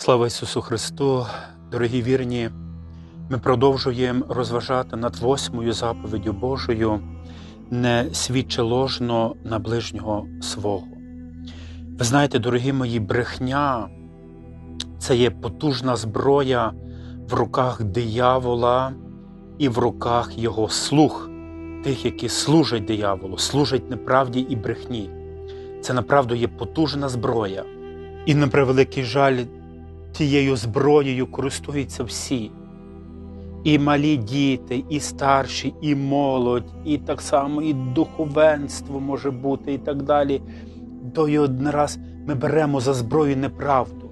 Слава Ісусу Христу, дорогі вірні! Ми продовжуємо розважати над восьмою заповіддю Божою, не свідчи ложно на ближнього свого. Ви знаєте, дорогі мої, брехня це є потужна зброя в руках диявола і в руках його слуг, тих, які служать дияволу, служать неправді і брехні. Це направду є потужна зброя. І на превеликий жаль, тією зброєю користуються всі. І малі діти, і старші, і молодь, і так само і духовенство може бути, і так далі. То й один раз ми беремо за зброю неправду.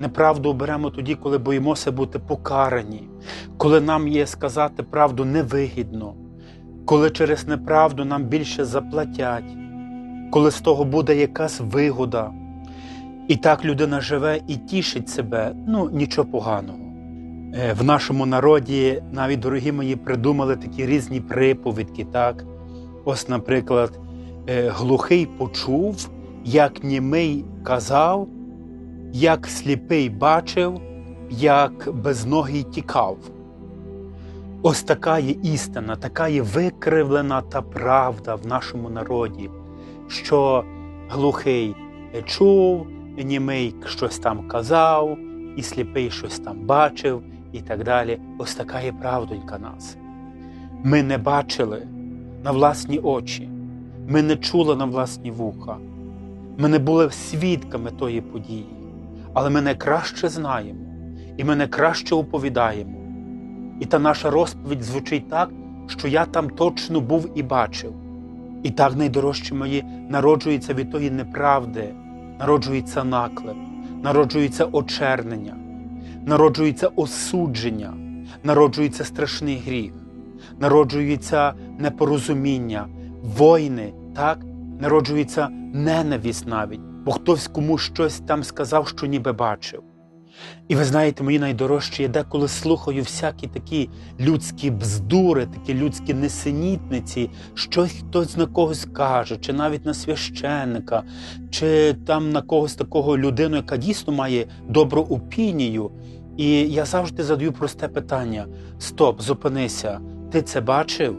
Неправду беремо тоді, коли боїмося бути покарані, коли нам є сказати правду невигідно, коли через неправду нам більше заплатять, коли з того буде якась вигода. І так людина живе і тішить себе, ну нічого поганого. В нашому народі навіть дорогі мої придумали такі різні приповідки. Так, ось, наприклад, глухий почув, як німий казав, як сліпий бачив, як безногий тікав. Ось така є істина, така є викривлена та правда в нашому народі, що глухий чув, німий щось там казав, і сліпий щось там бачив, і так далі. Ось така є правдонька нас. Ми не бачили на власні очі, ми не чули на власні вуха, ми не були свідками тої події, але ми найкраще знаємо і ми найкраще оповідаємо. І та наша розповідь звучить так, що я там точно був і бачив. І так, найдорожчі мої, народжується від тої неправди, народжується наклеп, народжується очернення, народжується осудження, народжується страшний гріх, народжується непорозуміння, войни, так? народжується ненависть навіть, бо хтось комусь щось там сказав, що ніби бачив. І ви знаєте, мої найдорожчі, я деколи слухаю всякі такі людські бздури, такі людські несенітниці, щось хтось на когось каже, чи навіть на священника, чи там на когось такого людину, яка дійсно має добру опінію. І я завжди задаю просте питання: Стоп, зупинися, ти це бачив?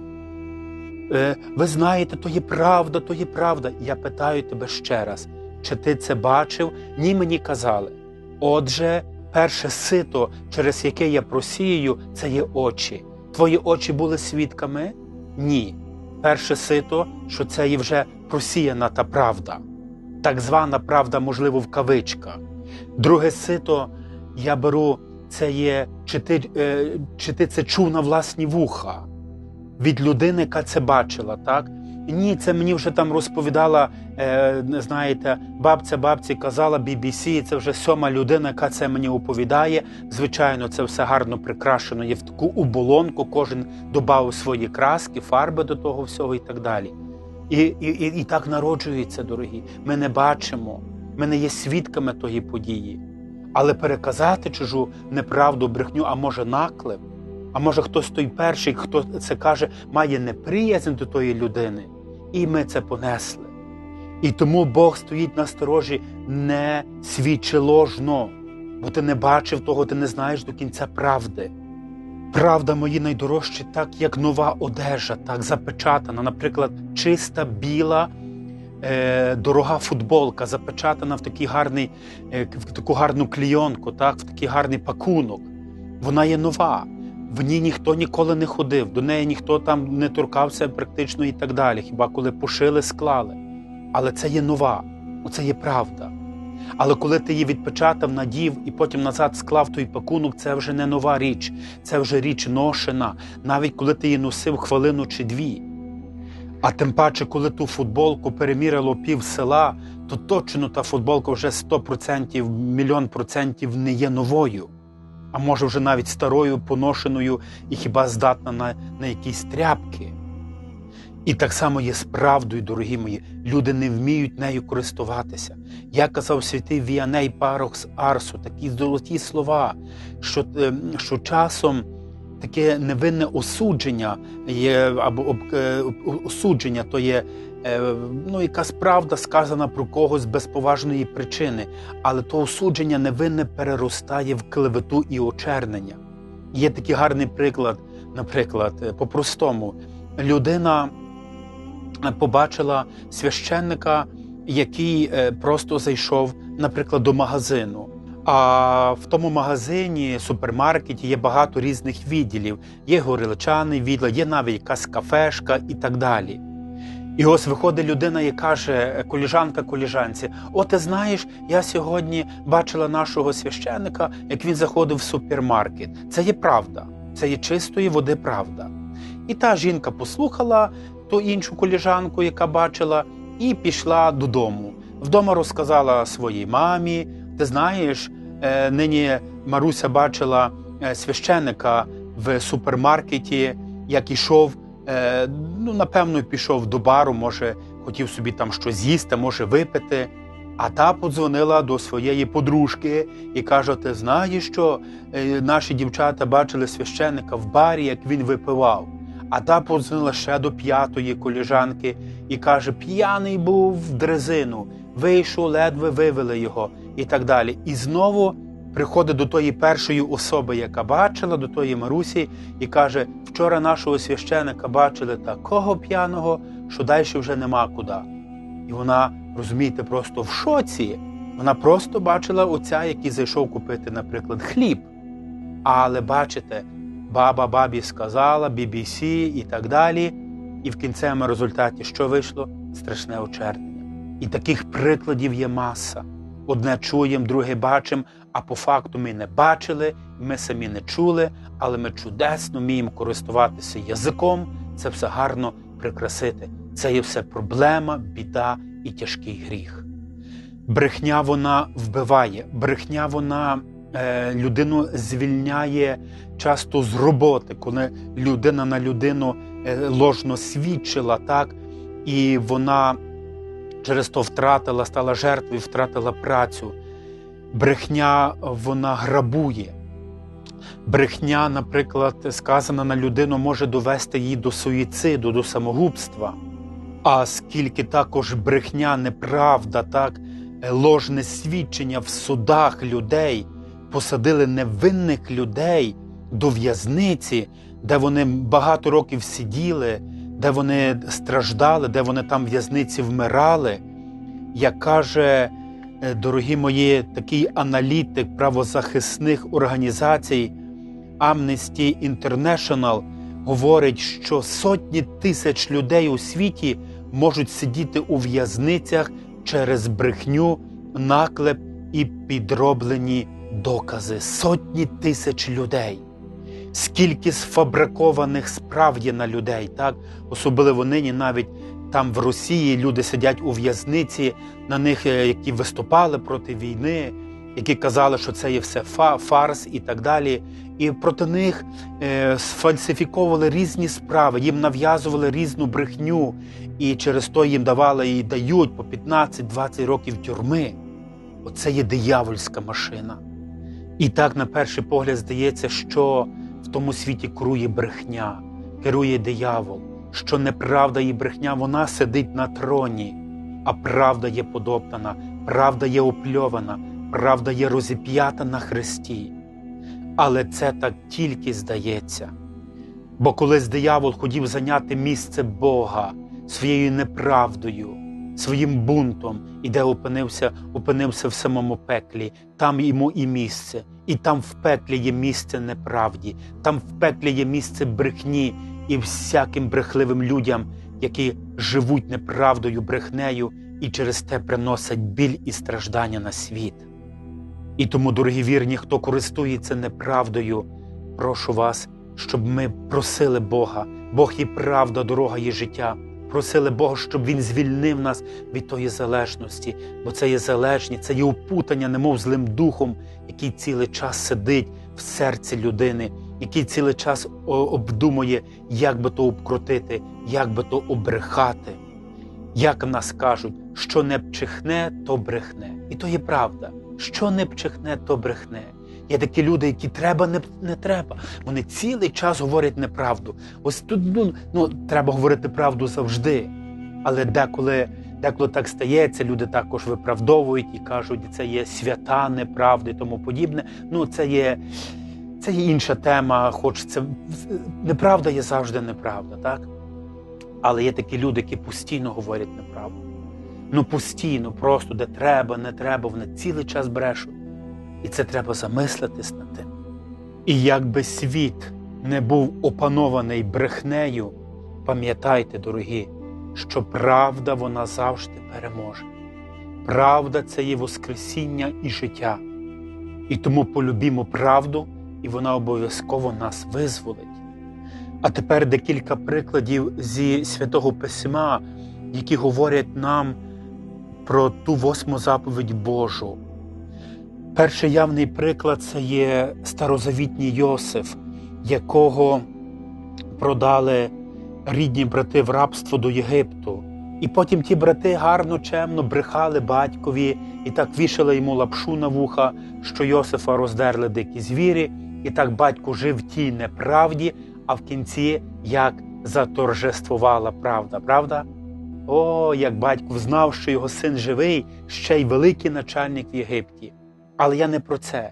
Е, ви знаєте, то є правда, то є правда. Я питаю тебе ще раз, чи ти це бачив? Ні, мені казали. Отже, перше сито, через яке я просію, це є очі. Твої очі були свідками? Ні. Перше сито, що це є вже просіяна та правда, так звана правда, можливо, в кавичках. Друге сито я беру, це є, чи ти, е, чи ти це чув на власні вуха від людини, яка це бачила, так? Ні, це мені вже там розповідала, е, знаєте, бабця бабці казала BBC, це вже сьома людина, яка це мені оповідає. Звичайно, це все гарно прикрашено, є в таку уболонку, кожен додав свої краски, фарби до того всього і так далі. І, і, і, і так народжується, дорогі. Ми не бачимо, ми не є свідками тої події. Але переказати чужу неправду, брехню, а може наклеп, а може хтось той перший, хто це каже, має неприязнь до тої людини. І ми це понесли. І тому Бог стоїть на сторожі не свідчи ложно, бо ти не бачив того, ти не знаєш до кінця правди. Правда, мої найдорожчі, так як нова одежа, так запечатана, наприклад, чиста біла, е, дорога футболка, запечатана в такий гарний, е, в таку гарну клійонку, так, в такий гарний пакунок. Вона є нова в ній ніхто ніколи не ходив, до неї ніхто там не торкався практично і так далі. Хіба коли пошили, склали. Але це є нова, оце є правда. Але коли ти її відпечатав, надів і потім назад склав той пакунок, це вже не нова річ, це вже річ ношена, навіть коли ти її носив хвилину чи дві. А тим паче, коли ту футболку перемірило пів села, то точно та футболка вже 100%, мільйон процентів не є новою а може вже навіть старою, поношеною і хіба здатна на, на якісь тряпки. І так само є з правдою, дорогі мої, люди не вміють нею користуватися. Я казав святий Віаней Парокс Арсу, такі золоті слова, що е, що часом таке невинне осудження є, або е, осудження то є ну, якась правда сказана про когось без поважної причини, але то осудження невинне переростає в клевету і очернення. Є такий гарний приклад, наприклад, е, по-простому, людина е, побачила священника, який е, просто зайшов, наприклад, до магазину. А в тому магазині, супермаркеті є багато різних відділів. Є горілчаний відділ, є навіть якась кафешка і так далі. І ось виходить людина і каже, коліжанка коліжанці: О, ти знаєш, я сьогодні бачила нашого священника, як він заходив в супермаркет. Це є правда, це є чистої води правда. І та жінка послухала ту іншу коліжанку, яка бачила, і пішла додому. Вдома розказала своїй мамі. Ти знаєш, е, нині Маруся бачила е, священика в супермаркеті, як ішов. Е, ну, напевно, пішов до бару, може, хотів собі там щось з'їсти, може випити. А та подзвонила до своєї подружки і каже: Ти знаєш, що е, наші дівчата бачили священника в барі, як він випивав. А та подзвонила ще до п'ятої коліжанки і каже: П'яний був в дрезину, вийшов, ледве вивели його, і так далі. І знову приходить до тої першої особи, яка бачила, до тої Марусі, і каже: вчора нашого священика бачили такого п'яного, що далі вже нема куди. І вона, розумієте, просто в шоці. Вона просто бачила отця, який зайшов купити, наприклад, хліб. Але бачите, баба бабі сказала, BBC і так далі. І в кінцевому результаті що вийшло? Страшне очернення. І таких прикладів є маса. Одне чуємо, друге бачимо, а по факту ми не бачили, ми самі не чули, але ми чудесно вміємо користуватися язиком, це все гарно прикрасити. Це є все проблема, біда і тяжкий гріх. Брехня вона вбиває, брехня вона е, людину звільняє часто з роботи, коли людина на людину е, ложно свідчила, так, і вона через то втратила, стала жертвою, втратила працю. Брехня вона грабує. Брехня, наприклад, сказана на людину, може довести її до суїциду, до самогубства. А скільки також брехня, неправда, так, ложне свідчення в судах людей посадили невинних людей до в'язниці, де вони багато років сиділи, де вони страждали, де вони там в в'язниці вмирали. Як каже, дорогі мої, такий аналітик правозахисних організацій Amnesty International говорить, що сотні тисяч людей у світі можуть сидіти у в'язницях через брехню, наклеп і підроблені докази. Сотні тисяч людей. Скільки сфабрикованих справ є на людей, так? Особливо нині навіть там в Росії люди сидять у в'язниці, на них, які виступали проти війни, які казали, що це є все фарс і так далі. І проти них е, сфальсифіковували різні справи, їм нав'язували різну брехню, і через то їм давали і дають по 15-20 років тюрми. Оце є диявольська машина. І так, на перший погляд, здається, що в тому світі керує брехня, керує диявол, що неправда і брехня вона сидить на троні, а правда є подоптана, правда є опльована, правда є розіп'ята на хресті. Але це так тільки здається. Бо колись диявол хотів зайняти місце Бога своєю неправдою, своїм бунтом, і де опинився, опинився в самому пеклі, там йому і місце, і там в пеклі є місце неправді, там в пеклі є місце брехні і всяким брехливим людям, які живуть неправдою, брехнею і через те приносять біль і страждання на світ. І тому, дорогі вірні, хто користується неправдою, прошу вас, щоб ми просили Бога, Бог є правда, дорога є життя. Просили Бога, щоб Він звільнив нас від тої залежності, бо це є залежність, це є опутання, немов злим духом, який цілий час сидить в серці людини, який цілий час обдумує, як би то обкрутити, як би то обрехати. Як в нас кажуть, що не пчихне, то брехне. І то є правда. Що не пчихне, то брехне. Є такі люди, які треба, не не треба. Вони цілий час говорять неправду. Ось тут ну, ну, треба говорити правду завжди. Але деколи, деколи так стається, люди також виправдовують і кажуть, це є свята неправди і тому подібне. Ну, це є, це є інша тема, хоч неправда є завжди неправда, так? Але є такі люди, які постійно говорять неправду. Ну постійно, просто де треба, не треба, вони цілий час брешуть. І це треба замислитись над тим. І якби світ не був опанований брехнею, пам'ятайте, дорогі, що правда вона завжди переможе. Правда це є Воскресіння і життя. І тому полюбімо правду, і вона обов'язково нас визволить. А тепер декілька прикладів зі святого Письма, які говорять нам про ту восьму заповідь Божу. Перший явний приклад це є старозавітній Йосиф, якого продали рідні брати в рабство до Єгипту. І потім ті брати гарно, чемно брехали батькові і так вішали йому лапшу на вуха, що Йосифа роздерли дикі звірі, і так батько жив в тій неправді, а в кінці як заторжествувала правда, правда? О, як батько знав, що його син живий, ще й великий начальник в Єгипті. Але я не про це.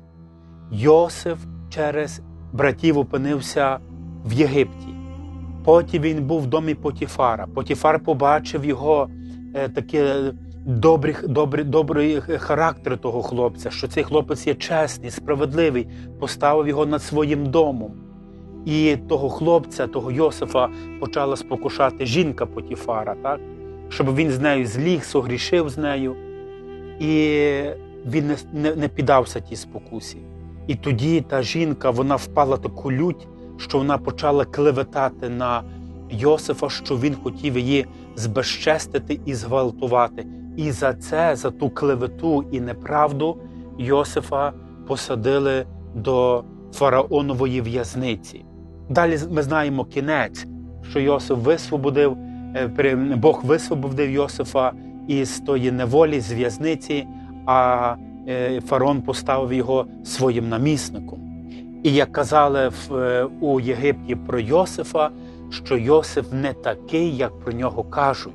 Йосиф через братів опинився в Єгипті. Потім він був в домі Потіфара. Потіфар побачив його е, таке добрий, добрий, добрий характер того хлопця, що цей хлопець є чесний, справедливий, поставив його над своїм домом. І того хлопця, того Йосифа, почала спокушати жінка Потіфара, так? щоб він з нею зліг, согрішив з нею. І він не, не, не піддався тій спокусі. І тоді та жінка вона впала таку лють, що вона почала клеветати на Йосифа, що він хотів її збезчестити і зґвалтувати. І за це, за ту клевету і неправду, Йосифа посадили до фараонової в'язниці. Далі ми знаємо кінець, що Йосиф висвободив, Бог висвободив Йосифа із тої неволі, з в'язниці, а фараон поставив його своїм намісником. І як казали у Єгипті про Йосифа, що Йосиф не такий, як про нього кажуть.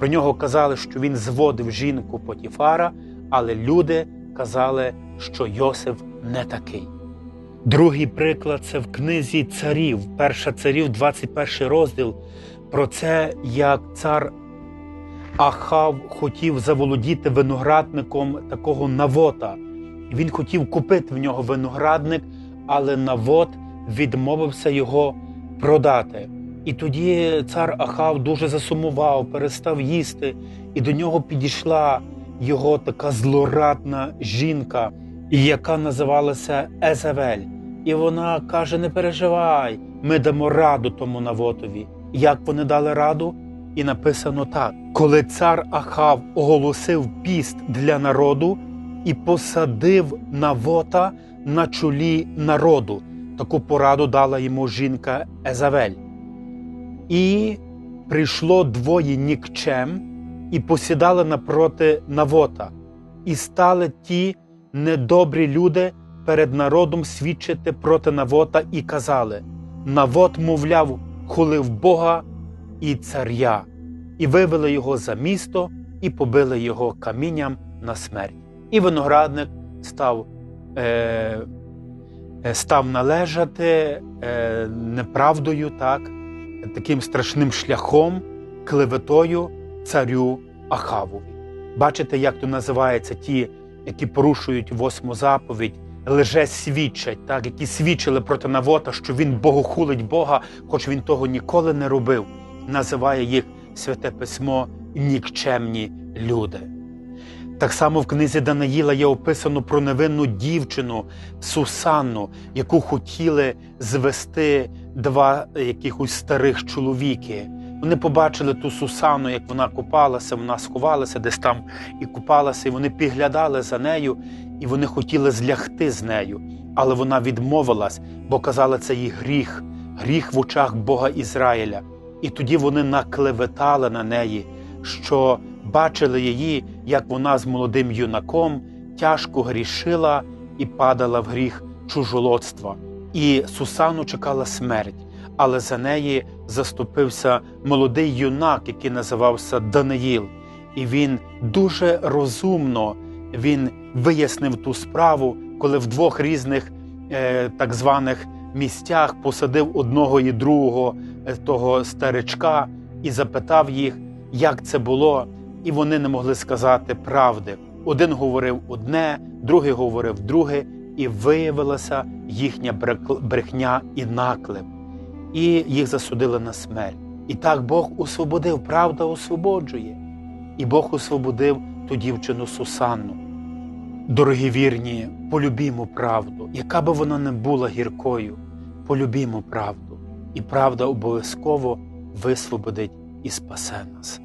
Про нього казали, що він зводив жінку Потіфара, але люди казали, що Йосиф не такий. Другий приклад це в книзі царів, перша царів, 21 розділ, про це, як цар Ахав хотів заволодіти виноградником такого навота. Він хотів купити в нього виноградник, але навод відмовився його продати. І тоді цар Ахав дуже засумував, перестав їсти, і до нього підійшла його така злорадна жінка, яка називалася Езавель. І вона каже: Не переживай, ми дамо раду тому навотові. Як вони дали раду? І написано так: коли цар Ахав оголосив піст для народу і посадив навота на чолі народу, таку пораду дала йому жінка Езавель. І прийшло двоє нікчем і посідали напроти навота, і стали ті недобрі люди перед народом свідчити проти навота і казали: Навот, мовляв, хулив Бога і царя, і вивели його за місто, і побили його камінням на смерть. І виноградник став е, став належати е, неправдою, так, таким страшним шляхом, клеветою царю Ахавові. Бачите, як то називається ті, які порушують восьму заповідь, лже свідчать, так, які свідчили проти Навота, що він богохулить Бога, хоч він того ніколи не робив. Називає їх святе письмо нікчемні люди. Так само в книзі Данаїла є описано про невинну дівчину Сусанну, яку хотіли звести два якихось старих чоловіки. Вони побачили ту Сусану, як вона купалася, вона сховалася десь там і купалася, і вони підглядали за нею, і вони хотіли злягти з нею. Але вона відмовилась, бо казала, це її гріх, гріх в очах Бога Ізраїля. І тоді вони наклеветали на неї, що бачили її, як вона з молодим юнаком тяжко грішила і падала в гріх чужолодства. І Сусану чекала смерть. але за неї заступився молодий юнак, який називався Даниїл. І він дуже розумно він вияснив ту справу, коли в двох різних е, так званих місцях посадив одного і другого е, того старичка і запитав їх, як це було, і вони не могли сказати правди. Один говорив одне, другий говорив друге, і виявилася їхня брехня і наклеп, і їх засудили на смерть. І так Бог освободив, правда освободжує. І Бог освободив ту дівчину Сусанну. Дорогі вірні, полюбімо правду, яка би вона не була гіркою, полюбімо правду, і правда обов'язково висвободить і спасе нас.